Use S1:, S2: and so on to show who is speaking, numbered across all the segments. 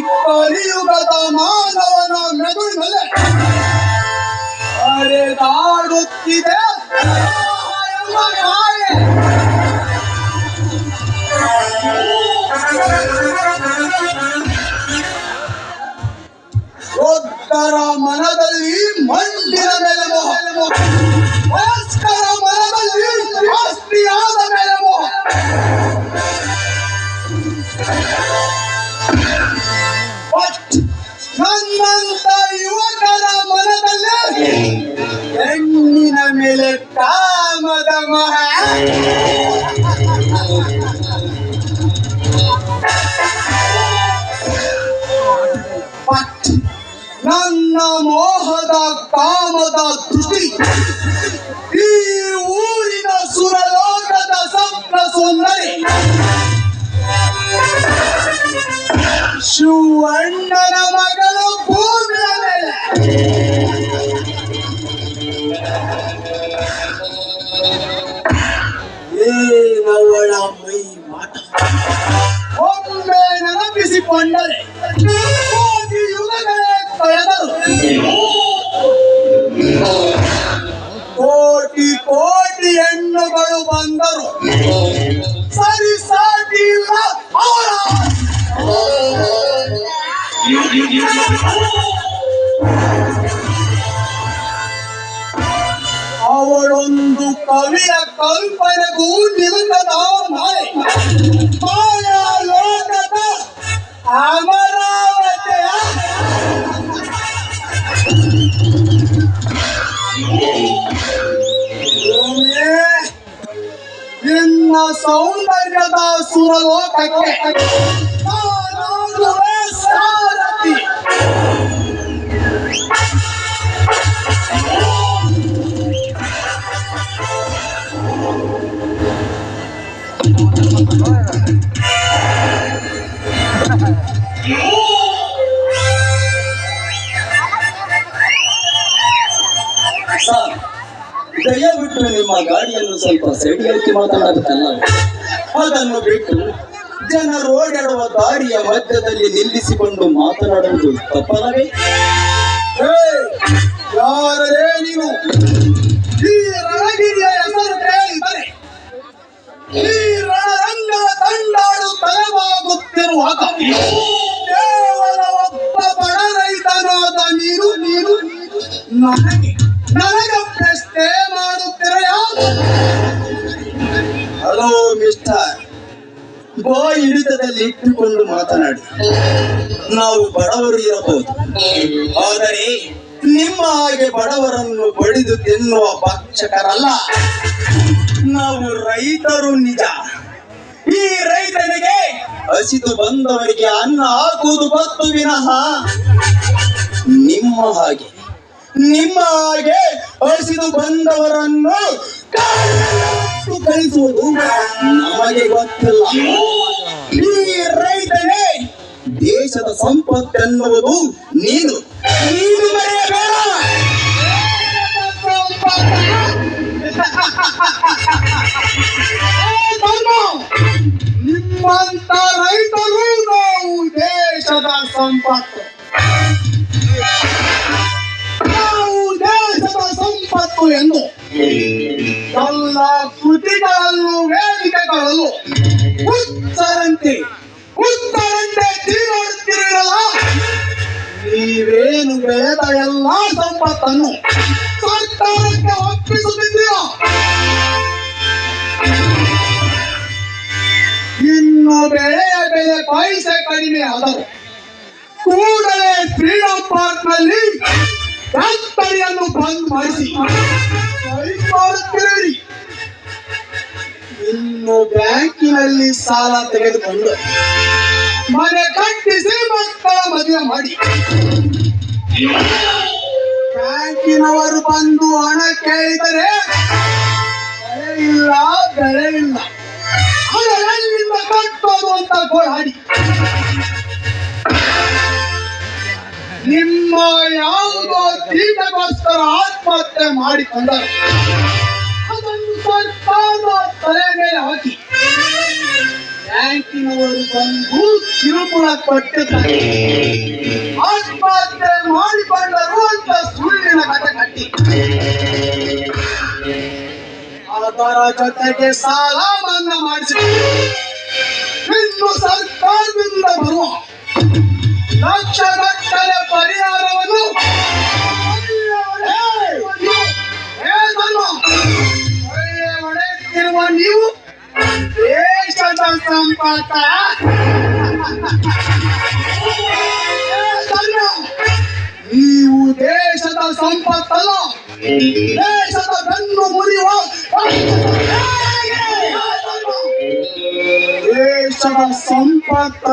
S1: ಈ ಕಲಿಯುಗದ ಮಾನವನ ಮೆದುಳಿನಲ್ಲಿ ಅರೆದಾಡುತ್ತಿದೆ ಎಂಬ ಮಾಯೆ. ವೃದ್ಧರ ಮನದಲ್ಲಿ ಮಂಡಿನ ಮೇಲೆ ಮೋಹ ನನ್ನಂತ ಯುವಕರ ಮನದಲ್ಲಿ ಹೆಣ್ಣಿನ ಮೇಲೆ ಕಾಮದ ಮಹ. ನನ್ನ ಮೋಹದ ಕಾಮದ ದೃಷ್ಟಿ ಈ ಊರಿನ ಸುರಲೋಕದ ಸ್ವಪ್ನ ಸುಂದರಿ ಶಿವಣ್ಣನ ಮಗಳು ಭೂಮಿಯ ಮೇಲೆ. ಸೌಂದರ್ಯದ ಸುರಲೋಕಕ್ಕೆ ನಾನಾಗುವೆ ಸಾರಥಿ
S2: ಸರ್ ದಯವಿಟ್ಟು ನಿಮ್ಮ ಗಾಡಿಯನ್ನು ಸ್ವಲ್ಪ ಸೈಡ್ ಹಾಕಿ ಮಾತನಾಡುತ್ತಲ್ಲ ಅದನ್ನು ಬಿಟ್ಟು ಜನರು ಓಡಾಡುವ ದಾರಿಯ ಮಧ್ಯದಲ್ಲಿ ನಿಲ್ಲಿಸಿಕೊಂಡು ಮಾತನಾಡುವುದು ತಪ್ಪಲವೇ
S1: ಯಾರೇ ನೀನು ಈ ರಣಗಿರಿಯ ಹೆಸರು ಕೇಳಿದರೆ ಈ ರಣರಂಗ ತಂಡಾಡು ತಲೆವಾಗುತ್ತಿರುವಾಗ ಕೇವಲ ಒಬ್ಬ ಬಡ ರೈತನಾದ ನೀನು ನೀನು ನನಗೆ ನನಗೆ ಪ್ರಶ್ನೆ ಮಾಡುತ್ತಿರ
S2: ಹಲೋ ಮಿಸ್ಟರ್ ಬಾಯ್ ಹಿಡಿತದಲ್ಲಿ ಇಟ್ಟುಕೊಂಡು ಮಾತನಾಡಿ. ನಾವು ಬಡವರು ಇರಬಹುದು. ಆದರೆ ನಿಮ್ಮ ಹಾಗೆ ಬಡವರನ್ನು ಬಡಿದು ತಿನ್ನುವ ಭಕ್ಷಕರಲ್ಲ. ನಾವು ರೈತರು ನಿಜ. ಈ ರೈತನಿಗೆ ಹಸಿದು ಬಂದವರಿಗೆ ಅನ್ನ ಹಾಕುವುದು ಗೊತ್ತು ವಿನಃ. ನಿಮ್ಮ ಹಾಗೆ ನಿಮ್ಮ ಹಾಗೆ ಹಸಿದು ಬಂದವರನ್ನು ಕಳಿಸುವುದು ನಮಗೆ ಗೊತ್ತಿಲ್ಲ. ಈ ರೈತನೇ ದೇಶದ ಸಂಪತ್ತೆನ್ನುವುದು ನೀನು.
S1: ನೀನು
S2: ಮರೆಯಬೇಡ.
S1: ನಿಮ್ಮಂತ ರೈತರು ನಾವು ದೇಶದ ಸಂಪತ್ತು. ದೇಶದ ಸಂಪತ್ತು ಎಂದು ಎಲ್ಲ ಕೃತಿಗಳನ್ನು ವೇದಿಕೆಗಳಲ್ಲೂ ಉತ್ತರಂತೆ ಉತ್ತರಂತೆ ತೀರೋಡುತ್ತಿರಲ್ಲ ನೀವೇನು ಬೆಳೆದ ಎಲ್ಲ ಸಂಪತ್ತನ್ನು ಸರ್ಕಾರಕ್ಕೆ ಒಪ್ಪಿಸುತ್ತಿದ್ದೀರಾ ಇನ್ನು ಬೆಳೆಯ ಬೆಲೆ ಪೈಸೆ ಕಡಿಮೆ ಆದರೂ ಕೂಡಲೇ ಫ್ರೀಡಂ ಪಾರ್ಕ್ ಫ್ಯಾಕ್ಟರಿಯನ್ನು ಬಂದ್ ಮಾಡಿಸಿ. ಸೈನ್ ಮಾಡುತ್ತಿರುವಿರಿ ಇನ್ನು ಬ್ಯಾಂಕಿನಲ್ಲಿ ಸಾಲ ತೆಗೆದುಕೊಂಡು ಮನೆ ಕಟ್ಟಿಸಿ ಮಕ್ಕಳ ಮದುವೆ ಮಾಡಿ. ಬ್ಯಾಂಕಿನವರು ಬಂದು ಹಣ ಕೇಳಿದರೆ ಬೆಳೆ ಇಲ್ಲ ಬೆಳೆ ಇಲ್ಲ. ಹಣ ಎಲ್ಲಿಂದ ಕಟ್ಟೋದು ಅಂತ ಗೋಳಾಡಿ. ನಿಮ್ಮ ಯಾವುದೋ ದೀನಗೋಸ್ಕರ ಆತ್ಮಹತ್ಯೆ ಮಾಡಿಕೊಂಡರು. ಅದನ್ನು ಸರ್ಕಾರ ತಲೆ ಮೇಲೆ ಹಾಕಿ. ಬ್ಯಾಂಕಿನವರು ಬಂದು ಕಿರುಕುಳ ಕೊಟ್ಟಿದ್ದಾರೆ. ಆತ್ಮಹತ್ಯೆ ಮಾಡಿಕೊಂಡರು ಅಂತ ಸುಳ್ಳಿನ ಕಥೆ ಕಟ್ಟಿ. ಅದರ ಜೊತೆಗೆ ಸಾಲ ಮನ್ನಾ ಮಾಡಿಸಿ. ಇನ್ನು ಸರ್ಕಾರದಿಂದ ಬರುವ ಲಕ್ಷಗಟ್ಟಲೆ ಧರ್ಮ, ನೀವು ದೇಶದ ಸಂಪತ್ತಲ್ಲ. ದೇಶದ ಬೆನ್ನು ಮುರಿಯುವ ದೇಶದ ಸಂಪತ್ತ.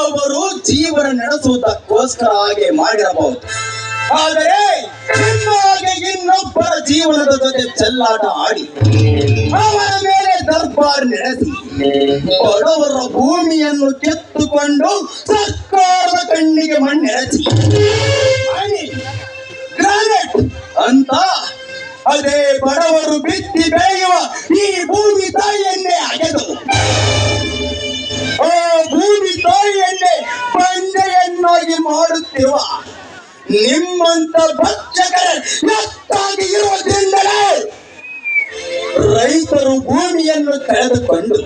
S2: ಅವರು ಜೀವನ ನಡೆಸುವುದಕ್ಕೋಸ್ಕರ ಹಾಗೆ ಮಾಡಿರಬಹುದು. ಆದರೆ ಜೀವನದ ಜೊತೆ ಚೆಲ್ಲಾಟ ಆಡಿ ಅವರ ಮೇಲೆ ದರ್ಬಾರ್ ನಡೆಸಿ ಬಡವರ ಭೂಮಿಯನ್ನು ಕಿತ್ತುಕೊಂಡು ಸರ್ಕಾರದ ಕಣ್ಣಿಗೆ ಮಣ್ಣೆರಚಿ ಗ್ರಾನೆಟ್ ಅಂತ ಅದೇ ಬಡವರು ಬಿತ್ತಿ ಬೆಳೆಯುವ ಈ ಭೂಮಿ ತಾಯಿಯನ್ನೇ ಅಗೆದು. ಆ ಭೂಮಿ ತಾಯಿಯನ್ನೇ ಪಂಜೆಯನ್ನಾಗಿ ಮಾಡುತ್ತಿರುವ ನಿಮ್ಮಂತ ಭಕ್ಷಕರ ಎತ್ತಾಗಿ ಇರುವುದರಿಂದಲೇ ರೈತರು ಭೂಮಿಯನ್ನು ಕಳೆದುಕೊಂಡು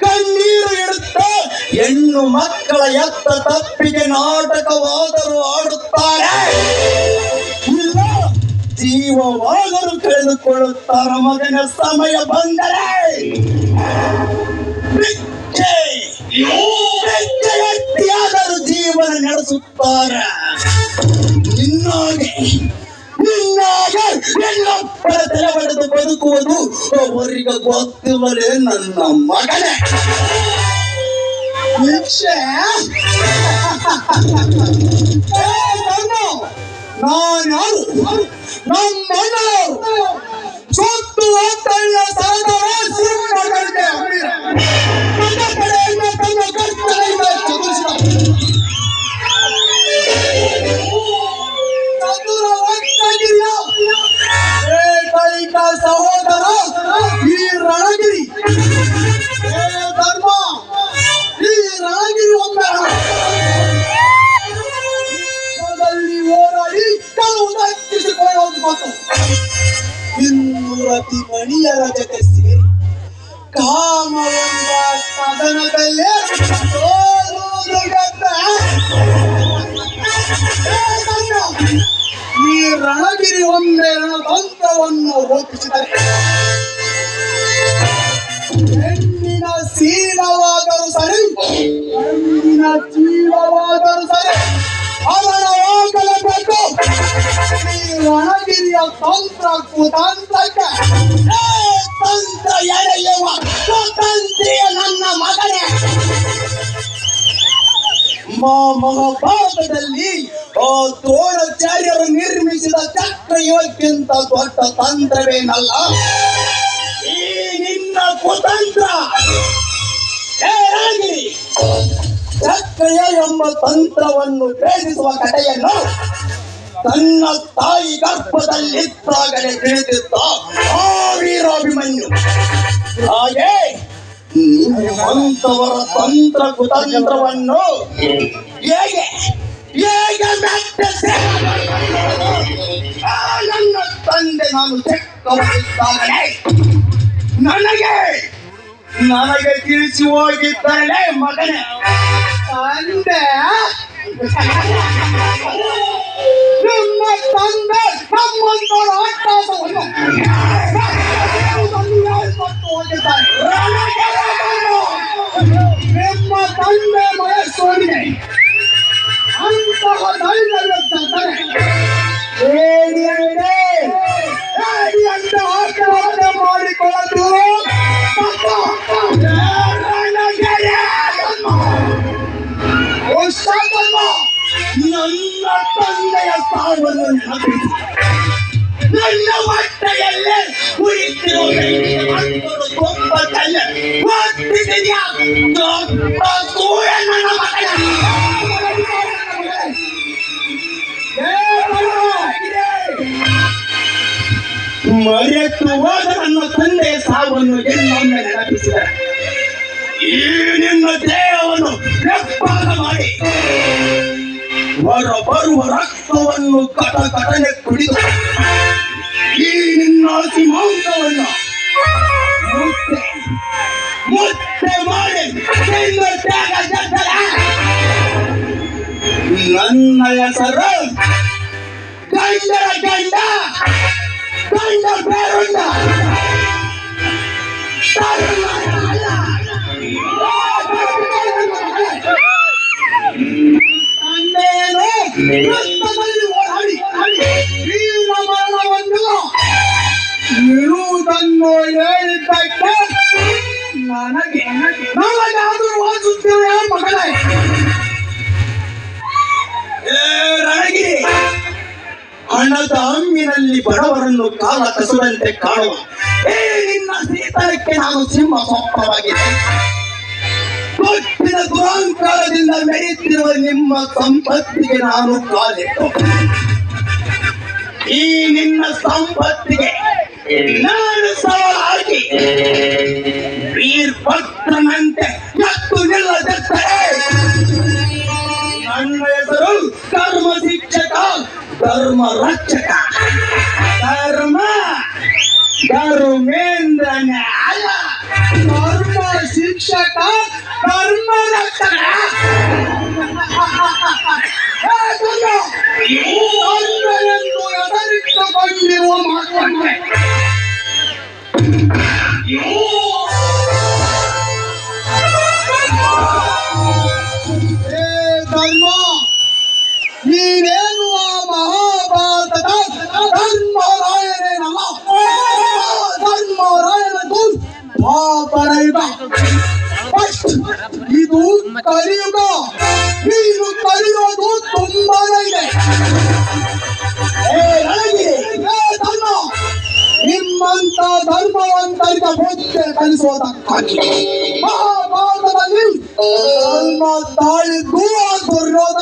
S2: ಕಣ್ಣೀರು ಇಡುತ್ತಾ ಹೆಣ್ಣು ಮಕ್ಕಳ ಎತ್ತ ತಪ್ಪಿಗೆ ನಾಟಕವಾದರೂ ಆಡುತ್ತಾರೆ. ಇಲ್ಲ, ಜೀವವಾದರೂ ಕಳೆದುಕೊಳ್ಳುತ್ತಾರೆ ಮಗನ ಸಮಯ ಬಂದರೆ. ಭಿಕ್ಷೆ ಎತ್ತಿಯಾದರೂ ಜೀವನ ನಡೆಸುತ್ತಾರ. ನಿನ್ನಾಗೆ ನಿನ್ನಾಗೆ ಎಲ್ಲೊಬ್ಬರ ತಲೆ ಹೊಡೆದು ಬದುಕುವುದು ಅವರಿಗೆ ಗೊತ್ತಿಲ್ಲಲೇ ನನ್ನ ಮಗನೇ.
S1: ಭಿಕ್ಷೆ ನಾನು ನಮ್ಮಣ್ಣರು ಸೊತ್ತು ಏ ಈ ರಣಗಿರಿ ಒಂದೇ ರಣತಂತ್ರವನ್ನು ರೂಪಿಸಿದರೆ. ಹೆಣ್ಣಿನ ಸೀನವಾದರೂ ಸರಿ, ಹೆಣ್ಣಿನ ಜೀವವಾದರೂ ಸರಿ ಅವಳ ಹೋಗಲೇಬೇಕು ಈ ರಣಗಿರಿಯ ತಂತ್ರ ಕುತಂತ್ರಕ್ಕೆ
S2: ಏ ತಂತ್ರ ಎಳೆಯುವ ಕುತಂತ್ರಿಯ ನನ್ನ ಮಗನೇ. ಮಹಾಭಾರತದಲ್ಲಿ, ಆ ದ್ರೋಣಾಚಾರ್ಯರು ನಿರ್ಮಿಸಿದ ಚಕ್ರ ಯೋಗಕ್ಕಿಂತ ದೊಡ್ಡ ತಂತ್ರವೇನಲ್ಲ? ಈ ನಿನ್ನ ಕುತಂತ್ರ ಚಕ್ರಯ ಎಂಬ ತಂತ್ರವನ್ನು ಭೇದಿಸುವ ಕಥೆಯನ್ನು ತನ್ನ ತಾಯಿ ಗರ್ಭದಲ್ಲಿದ್ದಾಗಲೇ ತಿಳಿದಿದ್ದ ಆ ವೀರಾಭಿಮನ್ಯು ಹಾಗೆ ನಿಮ್ಮಂತವರ ತಂತ್ರ ಕುತಂತ್ರವನ್ನು ಹೇಗೆ ಹೇಗೆ ಮೆಟ್ಟಿಸಿ ಆ ನನ್ನ ತಂದೆ ನಾನು ಚಿಕ್ಕವರಿದ್ದಾಗಲೇ ನನಗೆ ನನಗೆ ತಿಳಿಸಿ ಹೋಗಿದ್ದಾನೆ ಮಗನೇ
S1: ತಂದೆ ไม่ตังได้ทำมันตลอดตาตัวหนุ่มรักเดียวตันเดียวมันตัวจะตาย
S2: รักเดียวตันเดียว
S1: เป็นมาตันเดียวมาสวยเลยอันตรายเลยจังเลย
S2: เรียนเลย ನನ್ನ ಹೊಟ್ಟೆಯಲ್ಲೇ ಕುಳಿತಿರುವ ಬೆಂಕಿಯ ಮಕ್ಕಳು ತುಂಬ ತಲ್ಲ ಒತ್ತಿದೆಯಾ ದೊಡ್ಡ ಸೂರ್ಯ ನನ್ನ ಮಗನೇ! ಮರೆತು ಹೋದ ನನ್ನ ತಂದೆ ಸಾವನ್ನು ಇನ್ನೊಮ್ಮೆ ನೆನಪಿಸಿದರೆ ಈ ನಿನ್ನ ದೇಹವನ್ನು ಮಾಡಿ ಹೊರ ಬರುವ ರಕ್ತವನ್ನು ಕಟ ಕಟನೆ ಕುಡಿದು ಈ ನಿನ್ನ ಸಿಮಾಂಸವನ್ನು ಮುತ್ತೆ ಮುತ್ತೆ ಮಾಡಿ ನಿನ್ನ ತ್ಯಾಗ ಜಗ್ಗಲ. ನನ್ನ ಹೆಸರು ಗಂಡರ ಗಂಡ ಗಂಡ ಬೇರುಂಡ ಹಣದ ಅಮ್ಮಿನಲ್ಲಿ ಬಡವರನ್ನು ಕಾಲ ಕಸದಂತೆ ಕಾಣುವ. ಏ, ನಿನ್ನ ಸೀತನಕ್ಕೆ ನಾನು ಸಿಂಹ ಸ್ವಪ್ನವಾಗಿದೆ. ಕೊಟ್ಟಿನ ದುರಾಂಕಾರದಿಂದ ಮೆರೆಯುತ್ತಿರುವ ನಿಮ್ಮ ಸಂಪತ್ತಿಗೆ ನಾನು ಕಾಲಿಟ್ಟು. ಈ ನಿನ್ನ ಸಂಪತ್ತಿಗೆ ನಾನು ಸವಾಲಾಗಿ ವೀರ್ಭಕ್ತನಂತೆ ಮತ್ತು ನಿಲ್ಲದಿರ್ತಾರೆ ನನ್ನ ಹೆಸರು ಕರ್ಮ ಶಿಕ್ಷಕ ಧರ್ಮ ರಕ್ಷಕ ಧರ್ಮ ಧರ್ಮೇಂದ್ರನೇ ಅಲ್ಲ
S1: ಧರ್ಮ ಶಿಕ್ಷಕ ಧರ್ಮ ರಕ್ಷಕ ಹೇ ಧರ್ಮವಂತರಿಗೆ ಬುದ್ಧಿ ಕಲಿಸುವಂತ ಮಹಾಭಾರತದಲ್ಲಿ ಧರ್ಮ ತಾಳಿದ್ದು ಆ ದೊರೆಯೋದ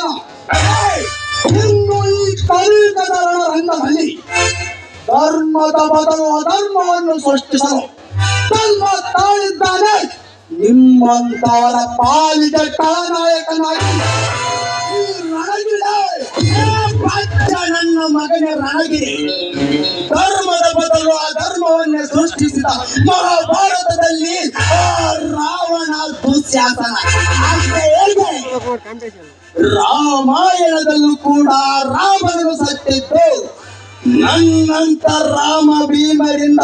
S1: ಇನ್ನು ಈ ಕಲಿಯುಗದ ರಂಗದಲ್ಲಿ ಧರ್ಮದ ಬದಲು ಅಧರ್ಮವನ್ನು ಸೃಷ್ಟಿಸಲು ಧರ್ಮ ತಾಳಿದ್ದಾನೆ. ನಿಮ್ಮಂತವರ ಪಾಲಿಗೆ ಕಳನಾಯಕನಾಗಿ ಈ
S2: ರಣಗಿರಿ ನನ್ನ ಮಗನ ರಾಗಿ ಧರ್ಮದ ಬದಲು ಆ ಧರ್ಮವನ್ನೇ ಸೃಷ್ಟಿಸಿದ ಮಹಾಭಾರತದಲ್ಲಿ ರಾವಣ ದುಶ್ಯಾಸನ ರಾಮಾಯಣದಲ್ಲೂ ಕೂಡ ರಾಮನು ಸತ್ತಿದ್ದು ನನ್ನಂತ ರಾಮ ಭೀಮರಿಂದ.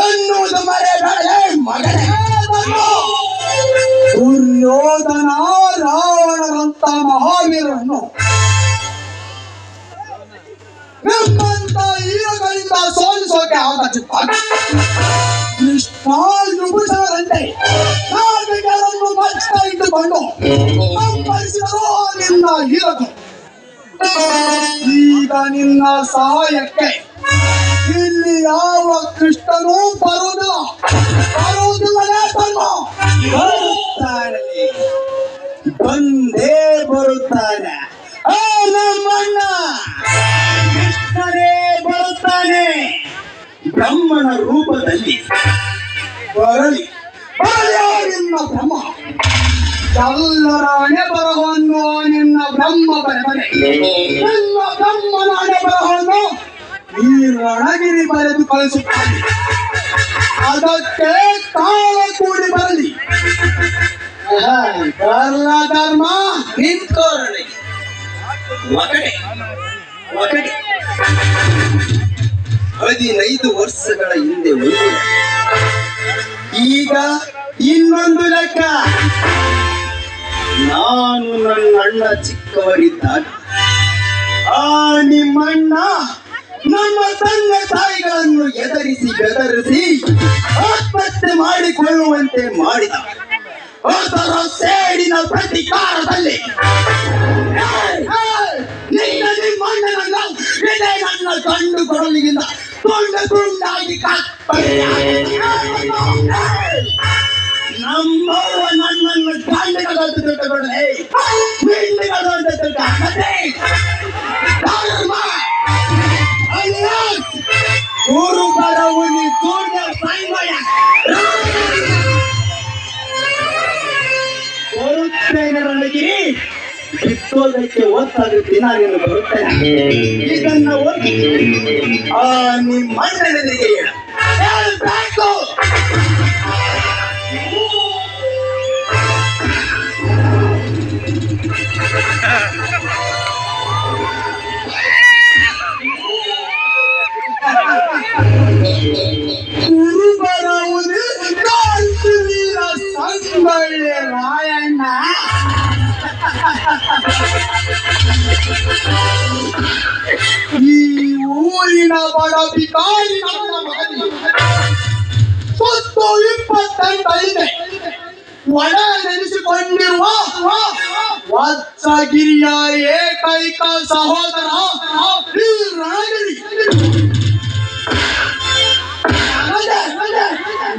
S2: ಅನ್ನುವುದು ಮರೆಬೇಡ ಮಗನೇ.
S1: ದುರ್ಯೋಧನ ರಾವಣರಂತ ಮಹಾವೀರನ್ನು ನಿಮ್ಮಂತ ಹೀರೋಗಳಿಂದ ಸೋಲಿಸೋಕೆ ಅವಕಾಶ ಕೃಷ್ಣ ಯುಭುಷರಂತೆ ನಾವಿಕರನ್ನು ಮಚ್ಚ ಇಟ್ಟುಕೊಂಡು ಸಂಪರಿಸಿದರು ನಿನ್ನ ಹೀರೋಗಳು ಈಗ ನಿನ್ನ ಸಹಾಯಕ್ಕೆ ಇಲ್ಲಿ ಯಾವ ಕೃಷ್ಣನೂ ಬರುವುದಿಲ್ಲ. ಬರುವುದಿಲ್ಲವೇ ತಮ್ಮ
S2: ಬರುತ್ತಾನೆ. ಬಂದೇ ಬರುತ್ತಾನೆ. ಆ ನಮ್ಮಣ್ಣ. ಕೃಷ್ಣನೇ ಬರುತ್ತಾನೆ ಬ್ರಹ್ಮನ ರೂಪದಲ್ಲಿ ಬರಲಿ.
S1: ಬರಲಿ ನಿನ್ನ ಬ್ರಹ್ಮ. ಎಲ್ಲರ ಹಣೆ ಬರಹವನ್ನು ನಿನ್ನ ಬ್ರಹ್ಮ ಬರೆದರೆ. ನಿನ್ನ ಬ್ರಹ್ಮನ ಹಣೆ ಬರಹವನ್ನು ಈ ರಣಗಿರಿ ಬರೆದು ಕಳಿಸುತ್ತಾನೆ. ಅದಕ್ಕೆ ಕಾಲ ಕೂಡಿ ಬರಲಿ. ಬರಲ ಧರ್ಮ
S2: ನಿಂತ್ಕೋರಣೆ ಒಗಡೆ ಹದಿನೈದು ವರ್ಷಗಳ ಹಿಂದೆ ಒಂದು ಈಗ ಇನ್ನೊಂದು ಲೆಕ್ಕ. ನಾನು ನನ್ನ ಅಣ್ಣ ಚಿಕ್ಕವರಿದ್ದಾಗ, ಆ ನಿಮ್ಮಣ್ಣ ನಮ್ಮ ತಂದೆ ತಾಯಿಗಳನ್ನು ಎದರಿಸಿ ಬೆದರಿಸಿ ಆತ್ಮಹತ್ಯೆ ಮಾಡಿಕೊಳ್ಳುವಂತೆ ಮಾಡಿದ. ಸೇಡಿನ ಪ್ರತಿಕಾರದಲ್ಲಿ ತಿಳ್ಕೊಂಡ್ರೆ ಧರ್ಮ ಅಲಿಯಾಸ್ ಕುರುಬರವು ನೀ ದೂರ್ದ ಸಾಯ್ಮಯ ಬರುತ್ತೇನೆ ಇದನ್ನ ಓದಿ ಆ ನಿಮ್ಮ
S1: ಈ ಊರಿನ ಬಡ ಬಿಕಾರಿ ನನ್ನ ಮಗನಿಗೆ ಸುತ್ತು ಇಪ್ಪತ್ತೆಂಟೈದೆ ಒಳ ನೆನೆಸಿಕೊಂಡಿರುವ ವತ್ಸಗಿರಿಯ ಏಕೈಕ ಸಹೋದರ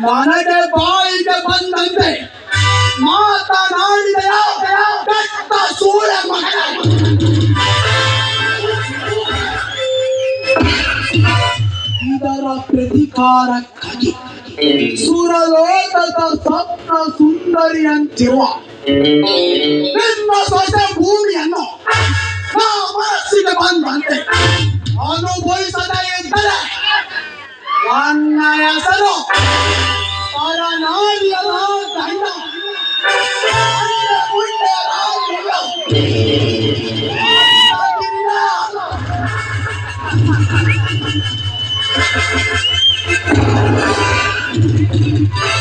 S1: ನನಗೆ ಬಾಯಿಗೆ ಬಂದಂತೆ ಮಾತನಾಡಿದ ಕೆಟ್ಟ ಸೂಳ ಮಗನ. ಇದರ ಪ್ರತಿಕಾರಕ್ಕಾಗಿ ಸುರಲೋಕದ ಸಪ್ತ みんなそブーミャのまあまあしがばんばんであのボイスだえたらわんなやさろあらなにやなだいなあんなおいやなだよなあ